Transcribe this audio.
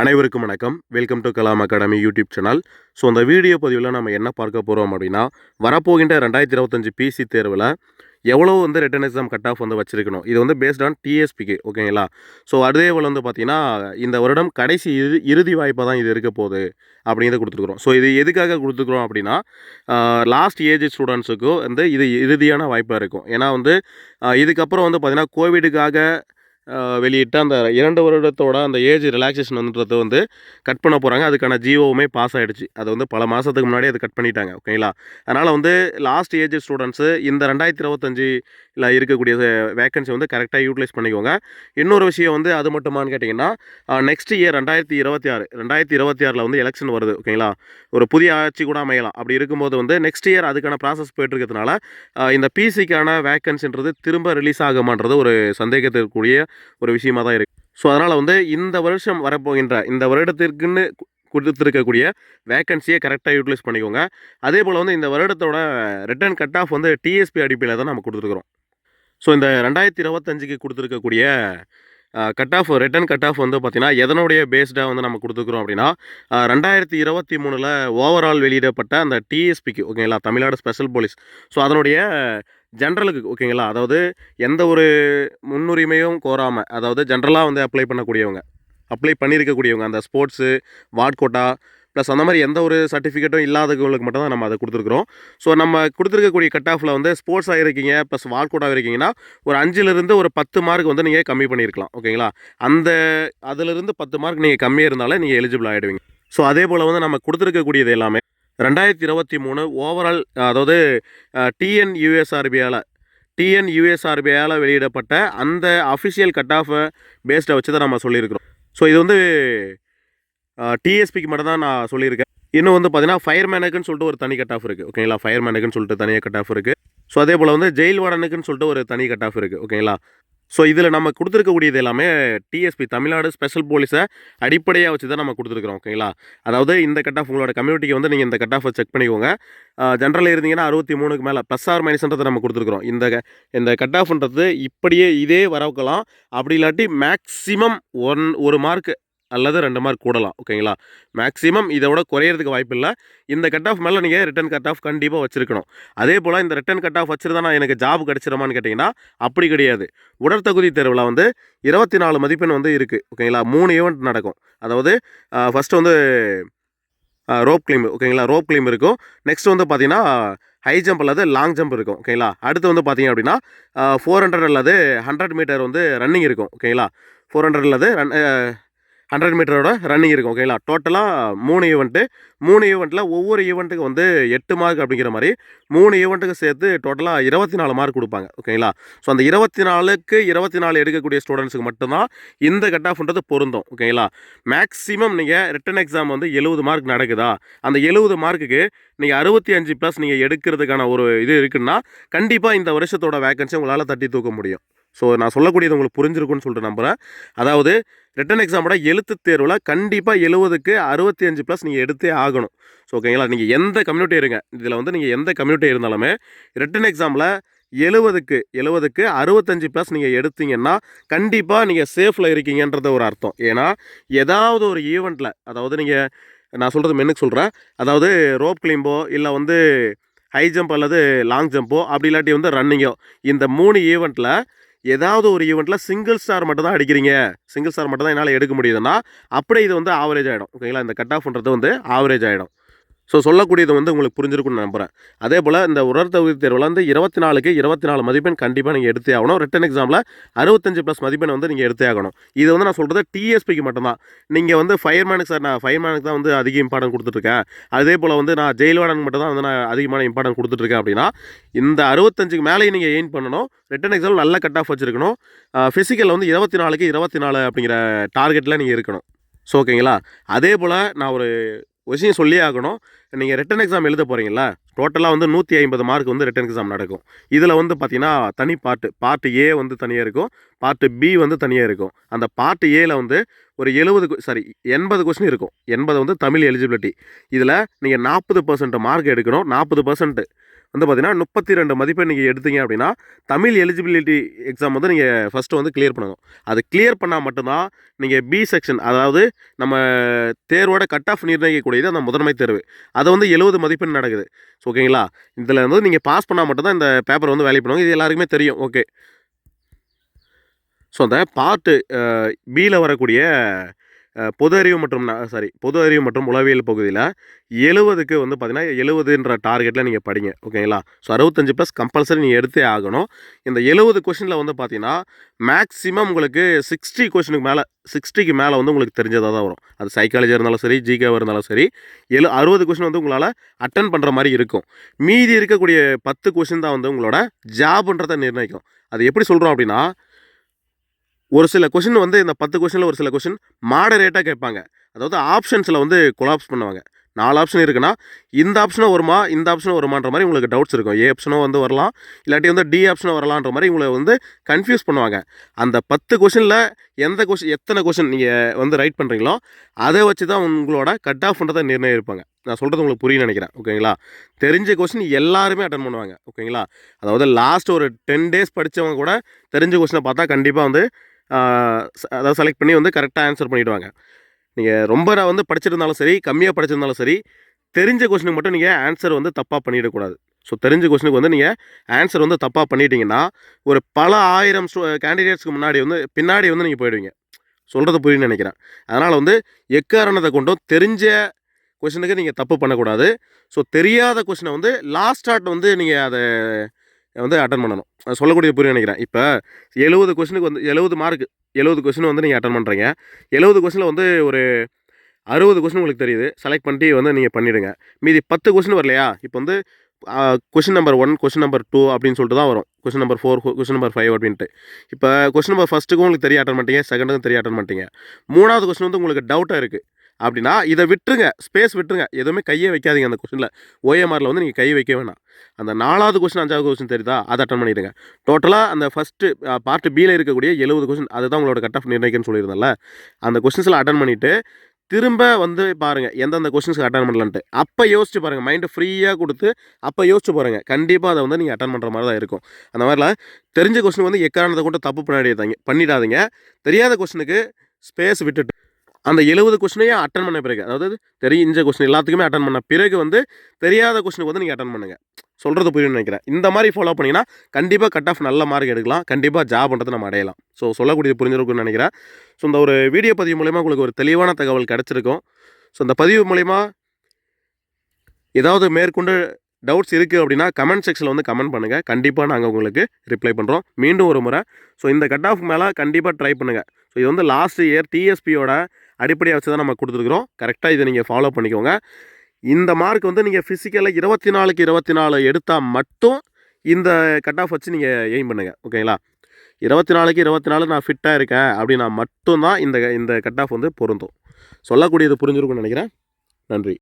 அனைவருக்கும் வணக்கம். Welcome to Kalam academy YouTube channel so அந்த வீடியோ பதிவில் நம்ம என்ன பார்க்க போகிறோம் அப்படின்னா வரப்போகின்ற ரெண்டாயிரத்தி இருபத்தஞ்சு பிசி தேர்வில் எவ்வளோ வந்து ரிட்டன் எக்ஸாம் கட் ஆஃப் வந்து வச்சிருக்கணும். இது வந்து பேஸ்ட் ஆன் டிஎஸ்பிக்கு ஓகேங்களா ஸோ அதே போல் வந்து பார்த்திங்கன்னா இந்த வருடம் கடைசி இறுதி இறுதி வாய்ப்பாக தான் இது இருக்க போகுது அப்படிங்கிறத கொடுத்துருக்குறோம். ஸோ இது எதுக்காக கொடுத்துருக்குறோம் அப்படின்னா லாஸ்ட் ஏஜ் ஸ்டூடெண்ட்ஸுக்கும் வந்து இது இறுதியான வாய்ப்பாக இருக்கும். ஏன்னா வந்து இதுக்கப்புறம் வந்து பார்த்திங்கன்னா கோவிடுக்காக வெளியிட்ட அந்த இரண்டு வருடத்தோட அந்த ஏஜ் ரிலாக்ஸேஷன் வந்துன்றது வந்து கட் பண்ண போகிறாங்க அதுக்கான ஜியோவுமே பாஸ் ஆகிடுச்சு அது வந்து பல மாதத்துக்கு முன்னாடி அது கட் பண்ணிட்டாங்க ஓகேங்களா அதனால் வந்து லாஸ்ட் ஏஜ் ஸ்டூடெண்ட்ஸு இந்த ரெண்டாயிரத்தி இருபத்தஞ்சில் இருக்கக்கூடிய வேகன்சி வந்து கரெக்டாக யூட்டிலைஸ் பண்ணிக்கோங்க. இன்னொரு விஷயம் வந்து அது மட்டுமான்னு கேட்டிங்கன்னா நெக்ஸ்ட் இயர் ரெண்டாயிரத்தி இருபத்தி ஆறு ரெண்டாயிரத்தி இருபத்தி ஆறில் வந்து எலெக்ஷன் வருது ஓகேங்களா ஒரு புதிய ஆட்சி கூட அமையலாம். அப்படி இருக்கும்போது வந்து நெக்ஸ்ட் இயர் அதுக்கான ப்ராசஸ் போயிட்டு இருக்கிறதுனால இந்த பிசிக்கான வேகன்சின்றது திரும்ப ரிலீஸ் ஆகுமான்றது ஒரு சந்தேகத்திற்குரிய ஒரு விஷயமாக தான் இருக்குது ஸோ அதனால் வந்து இந்த வருஷம் வரப்போகின்ற இந்த வருடத்திற்குன்னு கொடுத்துருக்கக்கூடிய வேக்கன்சியை கரெக்டாக யூட்டிலைஸ் பண்ணிக்கோங்க. அதே போல் வந்து இந்த வருடத்தோட ரிட்டர்ன் கட் ஆஃப் வந்து டிஎஸ்பி அடிப்படையில் தான் நம்ம கொடுத்துருக்குறோம். ஸோ இந்த ரெண்டாயிரத்தி இருபத்தஞ்சுக்கு கொடுத்துருக்கக்கூடிய cut off return cut off வந்து பார்த்திங்கன்னா எதனுடைய பேஸ்டாக வந்து நம்ம கொடுத்துருக்குறோம் அப்படின்னா ரெண்டாயிரத்தி இருபத்தி மூணில் ஓவரால் வெளியிடப்பட்ட அந்த டிஎஸ்பிக்கு ஓகேங்களா தமிழ்நாடு ஸ்பெஷல் போலீஸ் ஸோ அதனுடைய ஜென்ரலுக்கு ஓகேங்களா? அதாவது எந்த ஒரு முன்னுரிமையும் கோராமல் அதாவது ஜென்ரலாக வந்து அப்ளை பண்ணக்கூடியவங்க அப்ளை பண்ணியிருக்கக்கூடியவங்க அந்த ஸ்போர்ட்ஸு வார்ட் கோட்டா ப்ளஸ் அந்த மாதிரி எந்த ஒரு சர்டிஃபிகேட்டும் இல்லாதவங்களுக்கு மட்டும் தான் நம்ம அதை கொடுத்துருக்குறோம். ஸோ நம்ம கொடுத்துருக்கக்கூடிய கட் ஆஃபில் வந்து ஸ்போர்ட்ஸ் ஆகிருக்கீங்க ப்ளஸ் வார்ட் இருக்கீங்கன்னா ஒரு அஞ்சுலேருந்து ஒரு பத்து மார்க் வந்து நீங்கள் கம்மி பண்ணியிருக்கலாம் ஓகேங்களா? அந்த அதிலிருந்து பத்து மார்க் நீங்கள் கம்மியாக இருந்தாலே நீங்கள் எலிஜிபிள் ஆகிடுவீங்க ஸோ அதே போல் வந்து நம்ம கொடுத்துருக்கக்கூடியது எல்லாமே ரெண்டாயிரத்தி இருபத்தி மூணு ஓவரால் அதாவது டிஎன் யூஎஸ்ஆர்பியால் டிஎன் யூஎஸ்ஆர்பியால் வெளியிடப்பட்ட அந்த அஃபிஷியல் கட் ஆஃபை பேஸ்டை வச்சு தான் நம்ம சொல்லியிருக்கிறோம். ஸோ இது வந்து டிஎஸ்பிக்கு மட்டும் தான் நான் சொல்லியிருக்கேன். இன்னும் வந்து பார்த்தீங்கன்னா ஃபயர்மேனுக்குன்னு சொல்லிட்டு ஒரு தனி கட் ஆஃப் இருக்குது ஓகேங்களா ஃபயர்மேனுக்குன்னு சொல்லிட்டு தனியாக கட் ஆஃப் இருக்குது ஸோ அதே போல் வந்து ஜெயில் வார்டனுக்குன்னு சொல்லிட்டு ஒரு தனி கட் ஆஃப் இருக்குது ஓகேங்களா ஸோ இதில் நம்ம கொடுத்துருக்கக்கூடியது எல்லாமே டிஎஸ்பி தமிழ்நாடு ஸ்பெஷல் போலீஸை அடிப்படையாக வச்சு தான் நம்ம கொடுத்துருக்குறோம் ஓகேங்களா அதாவது இந்த கட் ஆஃப் உங்களோட கம்யூனிட்டிக்கு வந்து நீங்கள் இந்த கட் ஆஃபை செக் பண்ணிக்கோங்க. ஜென்ரலில் இருந்தீங்கன்னா அறுபத்தி மூணுக்கு மேலே ப்ளஸ் ஆர் மைனஸ்ன்றதை நம்ம கொடுத்துருக்குறோம். இந்த க- இந்த கட் ஆஃப்ன்றது இப்படியே இதே வரவுக்கலாம் அப்படி இல்லாட்டி மேக்ஸிமம் ஒன் ஒரு மார்க் அல்லது ரெண்டு மார்க் கூடலாம் ஓகேங்களா மேக்ஸிமம் இதை விட குறையிறதுக்கு வாய்ப்பு இல்லை. இந்த கட் ஆஃப் மேலே நீங்கள் ரிட்டன் கட் ஆஃப் கண்டிப்பாக வச்சிருக்கணும். அதே போல் இந்த ரிட்டன் கட் ஆஃப் வச்சிருந்தா நான் எனக்கு ஜாப் கிடச்சிருமான்னு கேட்டிங்கன்னா அப்படி கிடையாது. உடற்தகுதி தேர்வில் வந்து இருபத்தி நாலு மதிப்பெண் வந்து இருக்குது ஓகேங்களா மூணு ஈவெண்ட் நடக்கும். அதாவது ஃபஸ்ட்டு வந்து ரோப் கிளைம் ஓகேங்களா ரோப் கிளைம் இருக்கும். நெக்ஸ்ட் வந்து பார்த்தீங்கன்னா ஹை ஜம்ப் அல்லது லாங் ஜம்ப் இருக்கும் ஓகேங்களா அடுத்து வந்து பார்த்தீங்க அப்படின்னா ஃபோர் ஹண்ட்ரட் அல்லது ஹண்ட்ரட் மீட்டர் வந்து ரன்னிங் இருக்கும் ஓகேங்களா ஃபோர் ஹண்ட்ரட் அல்லது ரன் ஹண்ட்ரட் மீட்டரோட ரன்னிங் இருக்கும் ஓகேங்களா டோட்டலாக மூணு ஈவெண்ட்டு மூணு ஈவெண்ட்டில் ஒவ்வொரு ஈவெண்ட்டுக்கு வந்து எட்டு மார்க் அப்படிங்கிற மாதிரி மூணு ஈவெண்ட்டுக்கு சேர்த்து டோட்டலாக இருபத்தி நாலு மார்க் கொடுப்பாங்க ஓகேங்களா ஸோ அந்த இருபத்தி நாலுக்கு இருபத்தி நாலு எடுக்கக்கூடிய ஸ்டூடெண்ட்ஸுக்கு மட்டும்தான் இந்த கட் ஆஃப்ன்றது பொருந்தும் ஓகேங்களா மேக்ஸிமம் நீங்கள் ரிட்டன் எக்ஸாம் வந்து எழுபது மார்க் நடக்குதா? அந்த எழுபது மார்க்குக்கு நீங்கள் அறுபத்தி அஞ்சு ப்ளஸ் நீங்கள் எடுக்கிறதுக்கான ஒரு இது இருக்குன்னா கண்டிப்பாக இந்த வருஷத்தோட வேக்கன்சி உங்களால் தட்டி தூக்க முடியும். ஸோ நான் சொல்லக்கூடியது உங்களுக்கு புரிஞ்சிருக்குன்னு சொல்லிட்டு நம்புகிறேன் அதாவது ரிட்டன் எக்ஸாமோட எழுத்து தேர்வில் கண்டிப்பாக எழுபதுக்கு அறுபத்தி அஞ்சு ப்ளஸ் நீங்கள் எடுத்தே ஆகணும். ஸோ ஓகேங்களா நீங்கள் எந்த கம்யூனிட்டி இருங்க இதில் வந்து நீங்கள் எந்த கம்யூனிட்டி இருந்தாலுமே ரிட்டன் எக்ஸாமில் எழுபதுக்கு எழுபதுக்கு அறுபத்தஞ்சு ப்ளஸ் நீங்கள் எடுத்தீங்கன்னா கண்டிப்பாக நீங்கள் சேஃபில் இருக்கீங்கன்றது ஒரு அர்த்தம். ஏன்னா ஏதாவது ஒரு ஈவெண்ட்டில் அதாவது நீங்கள் நான் சொல்கிறது மென்னுக்கு சொல்கிறேன் அதாவது ரோப் கிளிம்போ இல்லை வந்து ஹை ஜம்ப் அல்லது லாங் ஜம்போ அப்படி இல்லாட்டி வந்து ரன்னிங்கோ இந்த மூணு ஈவெண்ட்டில் ஏதாவது ஒரு ஈவெண்ட்டில் சிங்கிள் ஸ்டார் மட்டும் தான் அடிக்கிறீங்க. சிங்கிள் ஸ்டார் மட்டும் தான் என்னால் எடுக்க முடியுதுன்னா அப்படியே இது வந்து ஆவரேஜ் ஆகிடும் ஓகேங்களா இந்த கட் ஆஃப்ன்றது வந்து ஆவரேஜ் ஆகிடும் ஸோ சொல்லக்கூடியது வந்து உங்களுக்கு புரிஞ்சிருக்கும்னு நம்புகிறேன் அதே போல் இந்த உடற்தகுதி தேர்வில் வந்து இருபத்தி நாலுக்கு இருபத்தி நாலு மதிப்பெண் கண்டிப்பாக நீங்கள் எடுத்தே ஆகணும். ரிட்டன் எக்ஸாமில் அறுபத்தஞ்சு ப்ளஸ் மதிப்பெண் வந்து நீங்கள் எடுத்தே ஆகணும். இது வந்து நான் சொல்கிறது டிஎஸ்பிக்கு மட்டும்தான். நீங்கள் வந்து ஃபயர்மேனுக்கு சார் நான் ஃபயர்மேனுக்கு தான் வந்து அதிக இம்பார்ட்டன்ட் கொடுத்துட்ருக்கேன் அதே போல் வந்து நான் ஜெயில் மட்டும் தான் வந்து நான் அதிகமான இம்பார்ட்டன்ட் கொடுத்துட்ருக்கேன் அப்படின்னா இந்த அறுபத்தஞ்சுக்கு மேலேயும் நீங்கள் எயின் பண்ணணும். ரிட்டன் எக்ஸாம் நல்ல கட் ஆஃப் வச்சுருக்கணும். ஃபிசிக்கல் வந்து இருபத்தி நாலுக்கு இருபத்தி நாலு அப்படிங்கிற டார்கெட்டில் நீங்கள் இருக்கணும். ஸோ ஓகேங்களா அதே போல் நான் ஒரு விஷயம் சொல்லியே ஆகணும். நீங்கள் ரிட்டன் எக்ஸாம் எழுத போகிறீங்களா டோட்டலாக வந்து நூற்றி ஐம்பது மார்க் வந்து ரிட்டன் எக்ஸாம் நடக்கும். இதில் வந்து பார்த்தீங்கன்னா தனி பார்ட்டு பார்ட் ஏ வந்து தனியாக இருக்கும் பார்ட்டு பி வந்து தனியாக இருக்கும். அந்த பார்ட் ஏல வந்து ஒரு எழுபது சாரி எண்பது கொஸ்டின் இருக்கும். எண்பது வந்து தமிழ் எலிஜிபிலிட்டி இதில் நீங்கள் நாற்பது பர்சன்ட் மார்க் எடுக்கணும். நாற்பது பர்சன்ட்டு வந்து பார்த்தீங்கன்னா முப்பத்தி ரெண்டு மதிப்பெண் நீங்கள் எடுத்தீங்க அப்படின்னா தமிழ் எலிஜிபிலிட்டி எக்ஸாம் வந்து நீங்கள் ஃபஸ்ட்டு வந்து கிளியர் பண்ணணும். அது கிளியர் பண்ணால் மட்டும்தான் நீங்கள் பி செக்ஷன் அதாவது நம்ம தேர்வோட கட் ஆஃப் நிர்ணயிக்கக்கூடியது அந்த முதன்மை தேர்வு. அதை வந்து எழுபது மதிப்பெண் நடக்குது. ஸோ ஓகேங்களா இதில் வந்து நீங்கள் பாஸ் பண்ணால் மட்டும்தான் இந்த பேப்பர் வந்து வேல்யூ பண்ணுவாங்க. இது எல்லாருக்குமே தெரியும். ஓகே ஸோ அந்த பார்ட்டு பியில் வரக்கூடிய பொது அறிவு மற்றும் சாரி பொது அறிவு மற்றும் உளவியல் பகுதியில் எழுபதுக்கு வந்து பார்த்தீங்கன்னா எழுபதுன்ற டார்கெட்டில் நீங்கள் படிங்க ஓகேங்களா ஸோ அறுபத்தஞ்சு ப்ளஸ் கம்பல்சரி நீங்கள் எடுத்தே ஆகணும். இந்த எழுபது கொஷினில் வந்து பார்த்தீங்கன்னா மேக்ஸிமம் உங்களுக்கு சிக்ஸ்டி கொஷினுக்கு மேலே சிக்ஸ்டிக்கு மேலே வந்து உங்களுக்கு தெரிஞ்சதாக தான் வரும். அது சைக்காலஜியாக இருந்தாலும் சரி ஜிகேவாக இருந்தாலும் சரி எழு அறுபது கொஷின் வந்து உங்களால் அட்டன் பண்ணுற மாதிரி இருக்கும். மீதி இருக்கக்கூடிய பத்து கொஷின் தான் வந்து உங்களோட ஜாப்ன்றதை நிர்ணயிக்கும். அது எப்படி சொல்கிறோம் அப்படின்னா ஒரு சில கொஷின் வந்து இந்த பத்து கொஷினில் ஒரு சில கொஷின் மாடரேட்டாக கேட்பாங்க. அதாவது ஆப்ஷன்ஸில் வந்து கொலாப்ஸ் பண்ணுவாங்க. நாலு ஆப்ஷன் இருக்குன்னா இந்த ஆப்ஷனும் வருமா இந்த ஆப்ஷனும் வருமான்ற மாதிரி உங்களுக்கு டவுட்ஸ் இருக்கும். ஏ ஆப்ஷனும் வந்து வரலாம் இல்லாட்டி வந்து டி ஆப்ஷனும் வரலான்ற மாதிரி உங்களை வந்து கன்ஃபியூஸ் பண்ணுவாங்க. அந்த பத்து கொஷினில் எந்த கொஷின் எத்தனை கொஷின் நீங்கள் வந்து ரைட் பண்ணுறீங்களோ அதை வச்சு தான் உங்களோட கட் ஆஃப் பண்ணுறதை நிர்ணயிப்பாங்க. நான் சொல்கிறது உங்களுக்கு புரியும் நினைக்கிறேன். ஓகேங்களா தெரிஞ்ச கொஷின் எல்லாருமே அட்டன் பண்ணுவாங்க. ஓகேங்களா அதாவது லாஸ்ட் ஒரு டென் டேஸ் படித்தவங்க கூட தெரிஞ்ச கொஷினை பார்த்தா கண்டிப்பாக வந்து அதாவது செலக்ட் பண்ணி வந்து கரெக்டாக ஆன்சர் பண்ணிவிடுவாங்க நீங்கள் ரொம்ப நான் வந்து படிச்சிருந்தாலும் சரி கம்மியாக படிச்சிருந்தாலும் சரி தெரிஞ்ச கொஷினுக்கு மட்டும் நீங்கள் ஆன்சர் வந்து தப்பாக பண்ணிடக்கூடாது. ஸோ தெரிஞ்ச கொஷினுக்கு வந்து நீங்கள் ஆன்சர் வந்து தப்பாக பண்ணிட்டீங்கன்னா ஒரு பல ஆயிரம் கேண்டிடேட்ஸ்க்கு முன்னாடி வந்து பின்னாடி வந்து நீங்கள் போயிடுவீங்க. சொல்கிறது புரியுன்னு நினைக்கிறேன். அதனால் வந்து எக்காரணத்தை கொண்டும் தெரிஞ்ச கொஷினுக்கு நீங்கள் தப்பு பண்ணக்கூடாது. ஸோ தெரியாத கொஷினை வந்து லாஸ்ட் வந்து நீங்கள் அதை வந்து அட்டன் பண்ணணும். அது சொல்லக்கூடிய புரியும் நினைக்கிறேன். இப்போ எழுபது கொஸ்டினுக்கு வந்து எழுபது மார்க் எழுபது கொஷின் வந்து நீங்கள் அட்டன் பண்ணுறீங்க எழுபது கொஸ்டினில் வந்து ஒரு அறுபது கொஷின் உங்களுக்கு தெரியுது. செலக்ட் பண்ணிட்டு வந்து நீங்கள் பண்ணிவிடுங்க மீதி பத்து கொஷின் வரலையா? இப்போ வந்து question number one question number two அப்படின்னு சொல்லிட்டு தான் வரும். Question number four question number five அப்படின்ட்டு. இப்போ கொஷின் நம்பர் ஃபஸ்ட்டுக்கும் உங்களுக்கு தெரிய அட்டன் பண்ணிட்டீங்க. செகண்டுக்கும் தெரிய அட்டன் பண்ணிட்டீங்க. மூணாவது கொஷின் வந்து உங்களுக்கு டவுட்டாக இருக்குது அப்படின்னா இதை விட்டுருங்க. ஸ்பேஸ் விட்டுருங்க. எதுவுமே கையே வைக்காதீங்க அந்த கொஸ்டினில் ஓஎம்ஆரில் வந்து நீங்கள் கை வைக்க வேணாம். அந்த நாலாவது கொஸ்டின் அஞ்சாவது கொஷின் தெரியுதா? அதை அட்டன் பண்ணிடுங்க. டோட்டலாக அந்த ஃபஸ்ட்டு பார்ட் பியில் இருக்கக்கூடிய எழுபது கொஸ்டின் அதுதான் உங்களோட கட் ஆஃப் நிர்ணயிக்கன்னு சொல்லியிருந்தேன்ல. அந்த கொஸ்டின்ஸில் அட்டன் பண்ணிவிட்டு திரும்ப வந்து பாருங்கள் எந்தெந்த கொஷின்ஸ்க்கு அட்டன் பண்ணலான்ட்டு. அப்போ யோசிச்சு பாருங்கள் மைண்டை ஃப்ரீயாக கொடுத்து அப்போ யோசிச்சு பாருங்கள் கண்டிப்பாக அதை வந்து நீங்கள் அட்டன் பண்ணுற மாதிரி தான் இருக்கும். அந்த மாதிரிலாம் தெரிஞ்ச கொஸ்டின் வந்து எக்காரணத்தை கூட தப்பு பண்ணிடாதீங்க பண்ணிடாதீங்க. தெரியாத கொஸ்டினுக்கு ஸ்பேஸ் விட்டுட்டு அந்த எழுபது கொஸ்டினையும் அட்டன் பண்ண பிறகு. அதாவது தெரிஞ்ச கொஸ்டின் எல்லாத்துக்குமே அட்டன் பண்ண பிறகு வந்து தெரியாத கொஸ்டினுக்கு வந்து நீங்கள் அட்டன் பண்ணுங்கள் சொல்கிறது புரியும் நினைக்கிறேன். இந்த மாதிரி ஃபாலோ பண்ணிங்கன்னா கண்டிப்பாக கட் ஆஃப் நல்ல மார்க் எடுக்கலாம். கண்டிப்பாக ஜாப் பண்ணுறது நம்ம அடையலாம். ஸோ சொல்லக்கூடியது புரிஞ்சிருக்கும்னு நினைக்கிறேன். ஸோ இந்த ஒரு வீடியோ பதிவு மூலயமா உங்களுக்கு ஒரு தெளிவான தகவல் கிடச்சிருக்கும். ஸோ இந்த பதிவு மூலயமா ஏதாவது மேற்கொண்டு டவுட்ஸ் இருக்குது அப்படின்னா கமெண்ட் செக்ஷனில் வந்து கமெண்ட் பண்ணுங்கள் கண்டிப்பாக நாங்கள் உங்களுக்கு ரிப்ளை பண்ணுறோம் மீண்டும் ஒரு முறை. ஸோ இந்த கட் ஆஃப் மேலே கண்டிப்பாக ட்ரை பண்ணுங்கள் ஸோ இது வந்து லாஸ்ட் இயர் டிஎஸ்பியோட அடிப்படையாக வச்சு தான் நம்ம கொடுத்துருக்குறோம். கரெக்டாக இதை நீங்கள் ஃபாலோ பண்ணிக்கோங்க. இந்த மார்க் வந்து நீங்கள் ஃபிசிக்கலில் இருபத்தி நாலுக்கு இருபத்தி நாலு எடுத்தால் மட்டும் இந்த கட் ஆஃப் வச்சு நீங்கள் எய்ம் பண்ணுங்கள் ஓகேங்களா இருபத்தி நாலுக்கு இருபத்தி நாலு நான் ஃபிட்டாக இருக்கேன் அப்படின்னா மட்டும்தான் இந்த இந்த கட் ஆஃப் வந்து பொருந்தும். சொல்லக்கூடியது புரிஞ்சிருக்கும்னு நினைக்கிறேன். நன்றி.